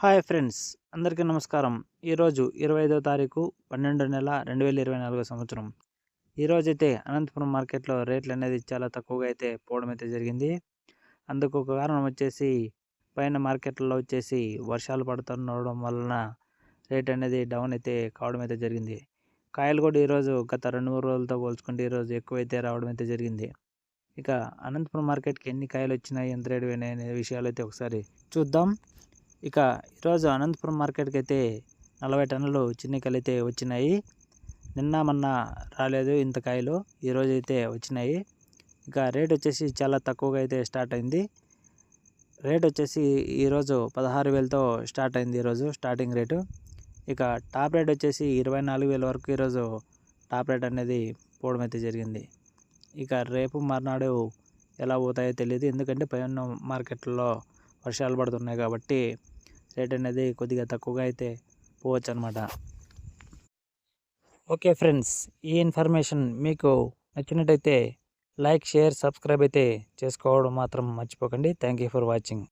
Hi friends అందరికీ నమస్కారం. ఈరోజు ఇరవై ఐదో తారీఖు పన్నెండు నెల రెండు వేల ఇరవై నాలుగో సంవత్సరం. ఈరోజు అయితే అనంతపురం మార్కెట్లో రేట్లు అనేది చాలా తక్కువగా అయితే పోవడం అయితే జరిగింది. అందుకు ఒక కారణం వచ్చేసి పైన మార్కెట్లలో వచ్చేసి వర్షాలు పడుతుండడం వలన రేట్ అనేది డౌన్ అయితే కావడం అయితే జరిగింది. కాయలు కూడా ఈరోజు గత రెండు మూడు రోజులతో పోల్చుకుంటే ఈరోజు ఎక్కువైతే రావడం అయితే జరిగింది. ఇక అనంతపురం మార్కెట్కి ఎన్ని కాయలు వచ్చినాయి ఎంత రేటు అయినాయి అనే విషయాలు అయితే ఒకసారి చూద్దాం. ఇక ఈరోజు అనంతపురం మార్కెట్కి అయితే నలభై టన్నులు చిన్నికాయలు అయితే వచ్చినాయి. నిన్న మొన్న రాలేదు ఇంత కాయలు. ఈరోజు అయితే వచ్చినాయి. ఇక రేట్ వచ్చేసి చాలా తక్కువగా అయితే స్టార్ట్ అయింది. రేట్ వచ్చేసి ఈరోజు పదహారు వేలతో స్టార్ట్ అయింది ఈరోజు స్టార్టింగ్ రేటు. ఇక టాప్ రేట్ వచ్చేసి ఇరవై నాలుగు వేల వరకు ఈరోజు టాప్ రేట్ అనేది పోవడం అయితే జరిగింది. ఇక రేపు మర్నాడు ఎలా పోతాయో తెలియదు ఎందుకంటే పైన మార్కెట్లో వర్షాలు పడుతున్నాయి కాబట్టి రేట్ అనేది కొద్దిగా తక్కువగా అయితే పోవచ్చు అనమాట ఓకే ఫ్రెండ్స్ ఈ ఇన్ఫర్మేషన్ మీకు నచ్చినట్టయితే లైక్ షేర్ సబ్స్క్రైబ్ అయితే చేసుకోవడం మాత్రం మర్చిపోకండి. Thank you for watching.